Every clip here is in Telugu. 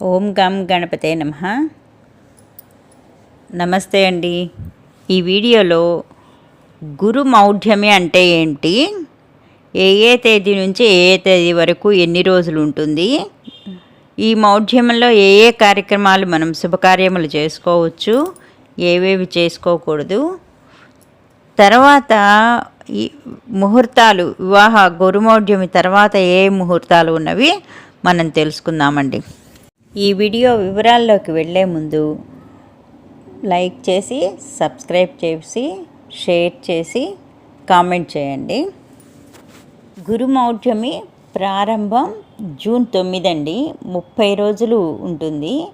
ఓం గం గణపతే నమ. నమస్తే అండి. ఈ వీడియోలో గురు మౌఢ్యమి అంటే ఏంటి? ఏ ఏ తేదీ నుంచి ఏ ఏ తేదీ వరకు ఎన్ని రోజులు ఉంటుంది? ఈ మౌఢ్యంలో ఏ ఏ కార్యక్రమాలు మనం శుభకార్యములు చేసుకోవచ్చు? ఏవేవి చేసుకోకూడదు? తర్వాత ఈ ముహూర్తాలు వివాహ గురుమౌఢ్యమి తర్వాత ఏ ముహూర్తాలు ఉన్నవి మనం తెలుసుకుందామండి. ఈ వీడియో వివరాల్లోకి వెళ్ళే ముందు లైక్ చేసి సబ్స్క్రైబ్ చేసి షేర్ చేసి కామెంట్ చేయండి. గురుమౌఢ్యమి ప్రారంభం జూన్ తొమ్మిది అండి ముప్పై రోజులు ఉంటుంది.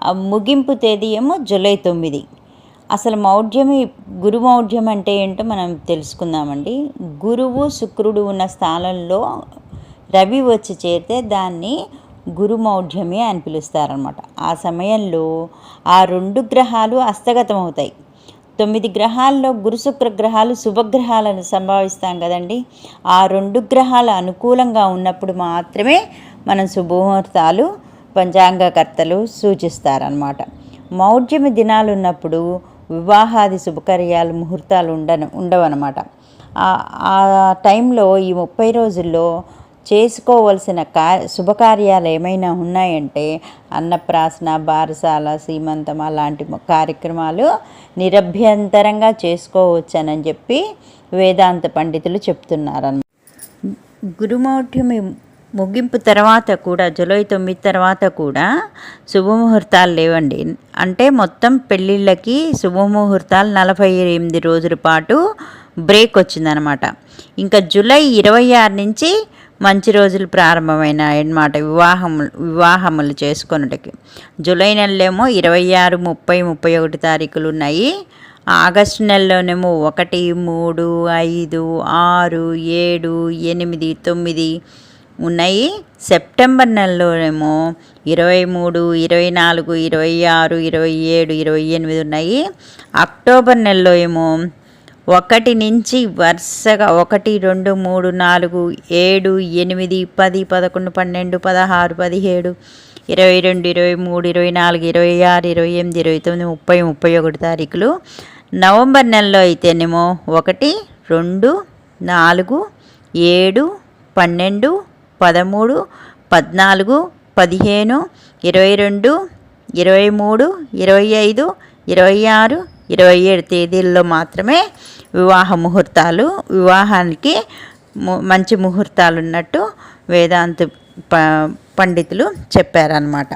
ఆ ముగింపు తేదీ ఏమో జూలై తొమ్మిది. అసలు మౌఢ్యమి గురు మౌఢ్యం అంటే ఏంటో మనం తెలుసుకుందామండి. గురువు శుక్రుడు ఉన్న స్థానంలో రవి వచ్చి చేరితే దాన్ని గురుమౌఢ్యమి అని పిలుస్తారనమాట ఆ సమయంలో ఆ రెండు గ్రహాలు హస్తగతం అవుతాయి తొమ్మిది గ్రహాల్లో గురుశుక్ర గ్రహాలు శుభగ్రహాలను సంభావిస్తాం కదండి. ఆ రెండు గ్రహాలు అనుకూలంగా ఉన్నప్పుడు మాత్రమే మనం శుభముహూర్తాలు పంచాంగకర్తలు సూచిస్తారనమాట మౌఢ్యమి దినాలు ఉన్నప్పుడు వివాహాది శుభకార్యాలు ముహూర్తాలు ఉండను ఉండవన్నమాట. ఆ టైంలో ఈ ముప్పై రోజుల్లో చేసుకోవలసిన కా శుభకార్యాలు ఏమైనా ఉన్నాయంటే అన్నప్రాసన బారసాల సీమంతం అలాంటి కార్యక్రమాలు నిరభ్యంతరంగా చేసుకోవచ్చనని చెప్పి వేదాంత పండితులు చెప్తున్నారన్నమాట గురుమౌఢ్యమి ముగింపు తర్వాత కూడా జూలై తొమ్మిది తర్వాత కూడా శుభముహూర్తాలు లేవండి. అంటే మొత్తం పెళ్ళిళ్ళకి శుభముహూర్తాలు నలభై ఎనిమిది రోజుల పాటు బ్రేక్ వచ్చిందనమాట. ఇంకా జూలై ఇరవై ఆరు నుంచి మంచి రోజులు ప్రారంభమైన అన్నమాట వివాహములు వివాహములు చేసుకొనుటకి. జూలై నెలలేమో ఇరవై ఆరు ముప్పై ముప్పై ఒకటి తారీఖులు ఉన్నాయి. ఆగస్టు నెలలోనేమో ఒకటి మూడు ఐదు ఆరు ఏడు ఎనిమిది తొమ్మిది ఉన్నాయి. సెప్టెంబర్ నెలలోనేమో ఇరవై మూడు ఇరవై నాలుగు ఇరవై ఆరు ఇరవై ఏడు ఇరవై ఎనిమిది ఉన్నాయి. అక్టోబర్ నెలలో ఏమో ఒకటి నుంచి వరుసగా ఒకటి రెండు మూడు నాలుగు ఏడు ఎనిమిది పది పదకొండు పన్నెండు పదహారు పదిహేడు ఇరవై రెండు ఇరవై మూడు ఇరవై నాలుగు ఇరవై ఆరు ఇరవై ఎనిమిది ఇరవై తొమ్మిది ముప్పై ముప్పై ఒకటి తారీఖులు. నవంబర్ నెలలో అయితేనేమో ఒకటి రెండు నాలుగు ఏడు పన్నెండు పదమూడు పద్నాలుగు పదిహేను ఇరవై రెండు ఇరవై మూడు ఇరవై ఐదు ఇరవై ఆరు ఇరవై ఏడు తేదీల్లో మాత్రమే వివాహ ముహూర్తాలు. వివాహానికి మంచి ముహూర్తాలు ఉన్నట్టు వేదాంత ప పండితులు చెప్పారనమాట